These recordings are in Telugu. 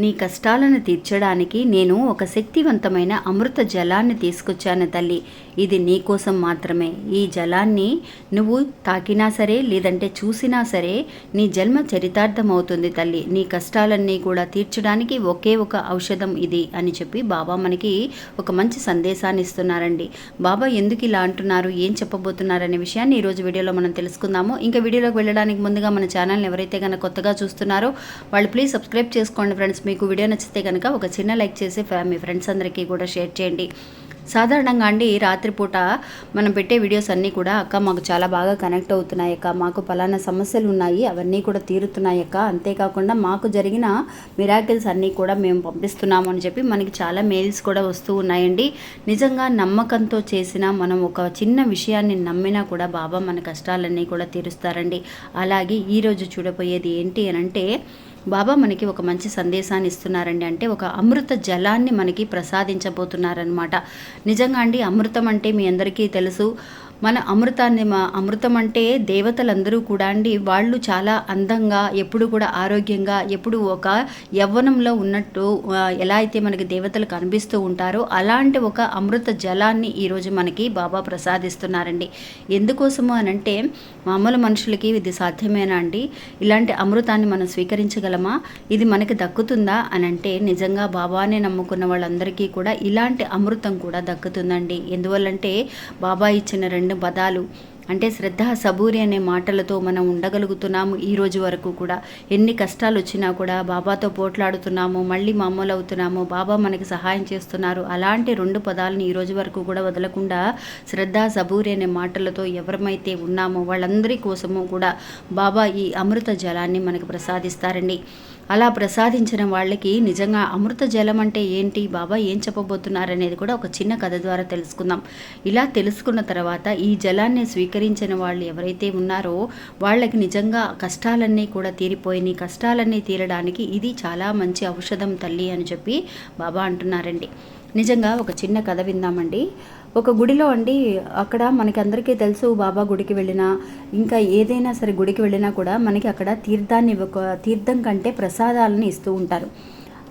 నీ కష్టాలను తీర్చడానికి నేను ఒక శక్తివంతమైన అమృత జలాన్ని తీసుకొచ్చాను తల్లి. ఇది నీకోసం మాత్రమే. ఈ జలాన్ని నువ్వు తాకినా సరే లేదంటే చూసినా సరే నీ జన్మ చరితార్థం అవుతుంది తల్లి. నీ కష్టాలన్నీ కూడా తీర్చడానికి ఒకే ఒక ఔషధం ఇది అని చెప్పి బాబా మనకి ఒక మంచి సందేశాన్ని ఇస్తున్నారండి. బాబా ఎందుకు ఇలా అంటున్నారు? ఏం చెప్పబోతున్నారు అనే విషయాన్ని ఈరోజు వీడియోలో మనం తెలుసుకుందాము. ఇంకా వీడియోలోకి వెళ్ళడానికి ముందుగా మన ఛానల్ని ఎవరైతే కనుక కొత్తగా చూస్తున్నారో వాళ్ళు ప్లీజ్ సబ్స్క్రైబ్ చేసుకోండి ఫ్రెండ్స్. మీకు వీడియో నచ్చితే కనుక ఒక చిన్న లైక్ చేసి ఫ్యా- మీ ఫ్రెండ్స్ అందరికీ కూడా షేర్ చేయండి. సాధారణంగా అండి రాత్రిపూట మనం పెట్టే వీడియోస్ అన్నీ కూడా అక్క మాకు చాలా బాగా కనెక్ట్ అవుతున్నాయి అక్క మాకు పలానా సమస్యలు ఉన్నాయి అవన్నీ కూడా తీరుతున్నాయి అక్క. అంతేకాకుండా మాకు జరిగిన మిరాకిల్స్ అన్నీ కూడా మేము పంపిస్తున్నాము అని చెప్పి మనకి చాలా మెయిల్స్ కూడా వస్తూ ఉన్నాయండి. నిజంగా నమ్మకంతో చేసిన మనం ఒక చిన్న విషయాన్ని నమ్మినా కూడా బాబా మన కష్టాలన్నీ కూడా తీరుస్తారండి. అలాగే ఈరోజు చూడబోయేది ఏంటి అని అంటే బాబా మనకి ఒక మంచి సందేశాన్ని ఇస్తున్నారండి. అంటే ఒక అమృత జలాన్ని మనకి ప్రసాదించబోతున్నారనమాట నిజంగా అండి అమృతం అంటే మీ అందరికీ తెలుసు. మన అమృతాన్ని మా అమృతం అంటే దేవతలందరూ కూడా అండి. వాళ్ళు చాలా అందంగా ఎప్పుడు కూడా ఆరోగ్యంగా ఎప్పుడు ఒక యవ్వనంలో ఉన్నట్టు ఎలా అయితే మనకి దేవతలు కనిపిస్తూ ఉంటారో అలాంటి ఒక అమృత జలాన్ని ఈరోజు మనకి బాబా ప్రసాదిస్తున్నారండి. ఎందుకోసము అనంటే మామూలు మనుషులకి ఇది సాధ్యమేనా అండి? ఇలాంటి అమృతాన్ని మనం స్వీకరించగలమా? ఇది మనకి దక్కుతుందా అని అంటే నిజంగా బాబానే నమ్ముకున్న వాళ్ళందరికీ కూడా ఇలాంటి అమృతం కూడా దక్కుతుందండి. ఎందువల్లంటే బాబా ఇచ్చిన రెండు పదాలు. అంటే శ్రద్ధ సబూరి అనే మాటలతో మనం ఉండగలుగుతున్నాము ఈ రోజు వరకు కూడా. ఎన్ని కష్టాలు వచ్చినా కూడా బాబాతో పోట్లాడుతున్నాము మళ్ళీ మామూలు అవుతున్నాము బాబా మనకి సహాయం చేస్తున్నారు. అలాంటి రెండు పదాలను ఈ రోజు వరకు కూడా వదలకుండా శ్రద్ధ సబూరి అనే మాటలతో ఎవరమైతే ఉన్నామో వాళ్ళందరి కోసము కూడా బాబా ఈ అమృత జలాన్ని మనకు ప్రసాదిస్తారండి. అలా ప్రసాదించిన వాళ్ళకి నిజంగా అమృత జలం అంటే ఏంటి బాబా ఏం చెప్పబోతున్నారనేది కూడా ఒక చిన్న కథ ద్వారా తెలుసుకుందాం. ఇలా తెలుసుకున్న తర్వాత ఈ జలాన్ని స్వీకరించిన వాళ్ళు ఎవరైతే ఉన్నారో వాళ్ళకి నిజంగా కష్టాలన్నీ కూడా తీరిపోయినాయి. కష్టాలన్నీ తీరడానికి ఇది చాలా మంచి ఔషధం తల్లి అని చెప్పి బాబా అంటున్నారండి. నిజంగా ఒక చిన్న కథ విందామండి. ఒక గుడిలో అండి అక్కడ మనకి అందరికీ తెలుసు బాబా గుడికి వెళ్ళినా ఇంకా ఏదైనా సరే గుడికి వెళ్ళినా కూడా మనకి అక్కడ తీర్థాన్ని ఒక తీర్థం కంటే ప్రసాదాలను ఇస్తూ ఉంటారు.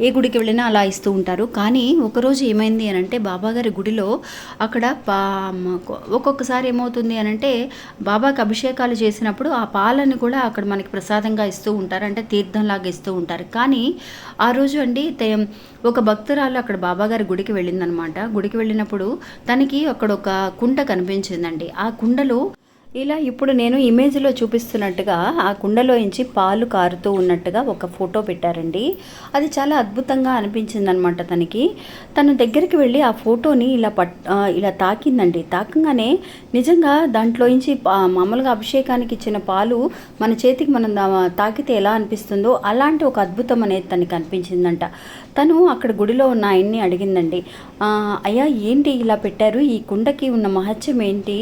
ఏ గుడికి వెళ్ళినా అలా ఇస్తూ ఉంటారు. కానీ ఒకరోజు ఏమైంది అని అంటే బాబాగారి గుడిలో అక్కడ పా ఒక్కొక్కసారి ఏమవుతుంది అని అంటే బాబాకి అభిషేకాలు చేసినప్పుడు ఆ పాలను కూడా అక్కడ మనకి ప్రసాదంగా ఇస్తూ ఉంటారు. అంటే తీర్థంలాగా ఇస్తూ ఉంటారు. కానీ ఆ రోజు అండి ఒక భక్తురాలు అక్కడ బాబాగారి గుడికి వెళ్ళిందనమాట. గుడికి వెళ్ళినప్పుడు తనకి అక్కడ ఒక కుండ కనిపించిందండి. ఆ కుండలో ఇలా ఇప్పుడు నేను ఇమేజ్లో చూపిస్తున్నట్టుగా ఆ కుండలోంచి పాలు కారుతూ ఉన్నట్టుగా ఒక ఫోటో పెట్టారండి. అది చాలా అద్భుతంగా అనిపించింది అనమాట తనకి. తన దగ్గరికి వెళ్ళి ఆ ఫోటోని ఇలా పట్ ఇలా తాకిందండి. తాకంగానే నిజంగా దాంట్లోంచి మామూలుగా అభిషేకానికి ఇచ్చిన పాలు మన చేతికి మనం తాకితే ఎలా అనిపిస్తుందో అలాంటి ఒక అద్భుతం అనేది తనకి అనిపించిందంట. తను అక్కడ గుడిలో ఉన్న ఆయన్ని అడిగిందండి. అయ్యా ఏంటి ఇలా పెట్టారు? ఈ కుండకి ఉన్న మహత్యం ఏంటి?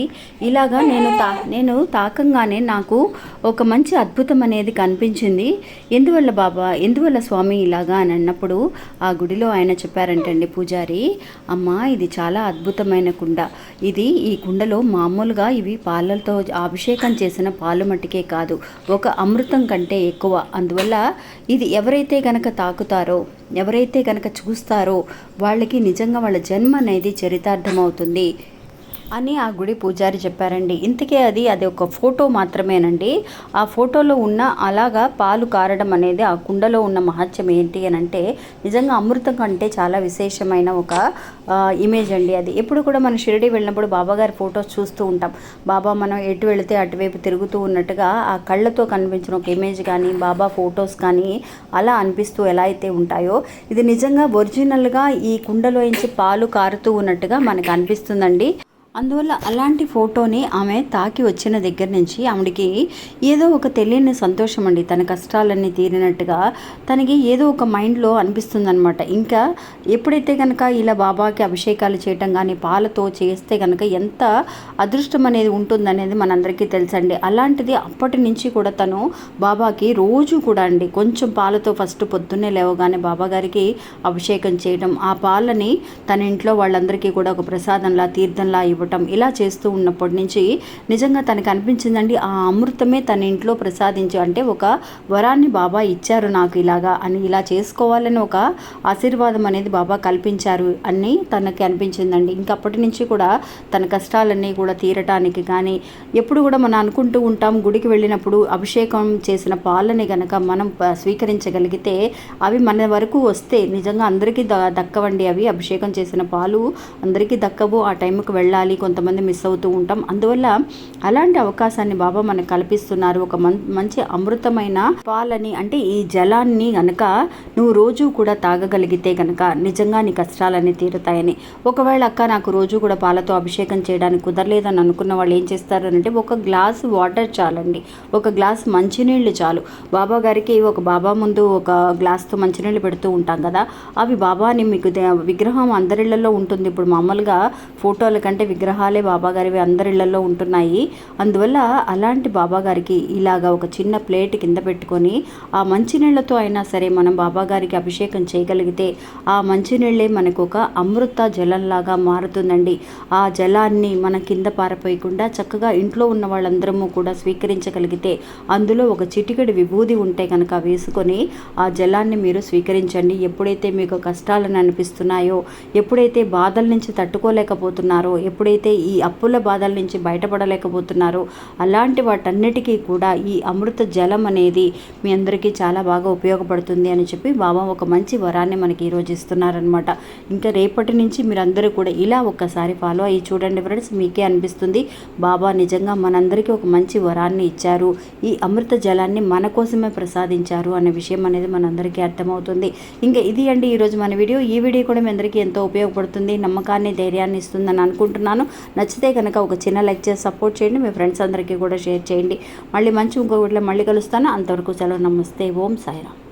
ఇలాగా నేను తా నేను తాకంగానే నాకు ఒక మంచి అద్భుతం అనేది కనిపించింది. ఎందువల్ల బాబా? ఎందువల్ల స్వామి ఇలాగా అని అన్నప్పుడు ఆ గుడిలో ఆయన చెప్పారంటండి పూజారి. అమ్మ ఇది చాలా అద్భుతమైన కుండ. ఇది ఈ కుండలో మామూలుగా ఇవి పాలతో అభిషేకం చేసిన పాలు మట్టికే కాదు ఒక అమృతం కంటే ఎక్కువ. అందువల్ల ఇది ఎవరైతే గనక తాకుతారో ఎవరైతే గనక చూస్తారో వాళ్ళకి నిజంగా వాళ్ళ జన్మ అనేది చరితార్థమవుతుంది. అని ఆ గుడి పూజారి చెప్పారండి. ఇంతకీ అది అది ఒక ఫోటో మాత్రమేనండి. ఆ ఫోటోలో ఉన్న అలాగా పాలు కారడం అనేది ఆ కుండలో ఉన్న మహత్యం ఏంటి అని అంటే నిజంగా అమృతం కంటే చాలా విశేషమైన ఒక ఇమేజ్ అండి అది. ఎప్పుడు కూడా మనం షిరిడి వెళ్ళినప్పుడు బాబాగారి ఫొటోస్ చూస్తూ ఉంటాం. బాబా మనం ఎటు వెళితే అటువైపు తిరుగుతూ ఉన్నట్టుగా ఆ కళ్ళతో కనిపించిన ఒక ఇమేజ్ కానీ బాబా ఫొటోస్ కానీ అలా అనిపిస్తూ ఎలా అయితే ఉంటాయో ఇది నిజంగా ఒరిజినల్గా ఈ కుండలోంచి పాలు కారుతూ ఉన్నట్టుగా మనకు అనిపిస్తుందండి. అందువల్ల అలాంటి ఫోటోని ఆమె తాకి వచ్చిన దగ్గర నుంచి ఆవిడకి ఏదో ఒక తెలియని సంతోషం అండి. తన కష్టాలన్నీ తీరినట్టుగా తనకి ఏదో ఒక మైండ్లో అనిపిస్తుంది అనమాట ఇంకా ఎప్పుడైతే కనుక ఇలా బాబాకి అభిషేకాలు చేయటం కానీ పాలతో చేస్తే కనుక ఎంత అదృష్టం అనేది ఉంటుందనేది మనందరికీ తెలుసండి. అలాంటిది అప్పటి నుంచి కూడా తను బాబాకి రోజు కూడా అండి. కొంచెం పాలతో ఫస్ట్ పొద్దున్నే లేవగానే బాబా గారికి అభిషేకం చేయడం ఆ పాలని తన ఇంట్లో వాళ్ళందరికీ కూడా ఒక ప్రసాదంలా తీర్థంలా ఇవ్వడం ఇవ్వటం ఇలా చేస్తూ ఉన్నప్పటి నుంచి నిజంగా తనకు అనిపించిందండి ఆ అమృతమే తన ఇంట్లో ప్రసాదించు అంటే ఒక వరాన్ని బాబా ఇచ్చారు నాకు ఇలాగా అని ఇలా చేసుకోవాలని ఒక ఆశీర్వాదం అనేది బాబా కల్పించారు అని తనకి అనిపించిందండి. ఇంకప్పటి నుంచి కూడా తన కష్టాలన్నీ కూడా తీరటానికి కానీ ఎప్పుడు కూడా మనం అనుకుంటూ ఉంటాం గుడికి వెళ్ళినప్పుడు అభిషేకం చేసిన పాలని గనక మనం స్వీకరించగలిగితే అవి మన వరకు వస్తే నిజంగా అందరికీ ద దక్కవండి అవి. అభిషేకం చేసిన పాలు అందరికీ దక్కవు. ఆ టైంకి వెళ్ళాలి. కొంతమంది మిస్ అవుతూ ఉంటాం. అందువల్ల అలాంటి అవకాశాన్ని బాబా మనకు కల్పిస్తున్నారు. ఒక మం మంచి అమృతమైన పాలని అంటే ఈ జలాన్ని గనక నువ్వు రోజు కూడా తాగగలిగితే గనక నిజంగా నీ కష్టాలన్నీ తీరుతాయని. ఒకవేళ అక్క నాకు రోజు కూడా పాలతో అభిషేకం చేయడానికి కుదరలేదని అనుకున్న వాళ్ళు ఏం చేస్తారనంటే ఒక గ్లాస్ వాటర్ చాలండి. ఒక గ్లాస్ మంచినీళ్ళు చాలు. బాబా గారికి ఒక బాబా ముందు ఒక గ్లాస్తో మంచినీళ్ళు పెడుతూ ఉంటాం కదా. అవి బాబాని మీకు విగ్రహం అందరిళ్ళలో ఉంటుంది. ఇప్పుడు మామూలుగా ఫోటోల కంటే విగ్రహాలే బాబాగారివి అందరిళ్ళలో ఉంటున్నాయి. అందువల్ల అలాంటి బాబాగారికి ఇలాగా ఒక చిన్న ప్లేట్ కింద పెట్టుకొని ఆ మంచినీళ్ళతో అయినా సరే మనం బాబాగారికి అభిషేకం చేయగలిగితే ఆ మంచినీళ్ళే మనకు ఒక అమృత జలంలాగా మారుతుందండి. ఆ జలాన్ని మన కింద పారపోయకుండా చక్కగా ఇంట్లో ఉన్న వాళ్ళందరము కూడా స్వీకరించగలిగితే అందులో ఒక చిటికెడు విభూది ఉంటే కనుక వేసుకొని ఆ జలాన్ని మీరు స్వీకరించండి. ఎప్పుడైతే మీకు కష్టాలను అనిపిస్తున్నాయో ఎప్పుడైతే బాధల నుంచి తట్టుకోలేకపోతున్నారో ఎప్పుడైతే ఈ అప్పుల బాధల నుంచి బయటపడలేకపోతున్నారో అలాంటి వాటన్నిటికీ కూడా ఈ అమృత జలం అనేది మీ అందరికీ చాలా బాగా ఉపయోగపడుతుంది అని చెప్పి బాబా ఒక మంచి వరాన్ని మనకి ఈరోజు ఇస్తున్నారనమాట ఇంకా రేపటి నుంచి మీరందరూ కూడా ఇలా ఒక్కసారి ఫాలో అయ్యి చూడండి ఫ్రెండ్స్ మీకే అనిపిస్తుంది బాబా నిజంగా మనందరికీ ఒక మంచి వరాన్ని ఇచ్చారు. ఈ అమృత జలాన్ని మన కోసమే ప్రసాదించారు అనే విషయం అనేది మనందరికీ అర్థమవుతుంది. ఇంకా ఇది అండి ఈరోజు మన వీడియో. ఈ వీడియో కూడా మీ అందరికీ ఎంతో ఉపయోగపడుతుంది నమ్మకాన్ని ధైర్యాన్ని ఇస్తుందని అనుకుంటున్నాను. నచ్చితే కనుక ఒక చిన్న లైక్ చేసి సపోర్ట్ చేయండి. మీ ఫ్రెండ్స్ అందరికీ కూడా షేర్ చేయండి. మళ్ళీ మంచి ఇంకో మళ్ళీ కలుస్తాను. అంతవరకు సెలవు. నమస్తే. ఓం సాయిరామ్.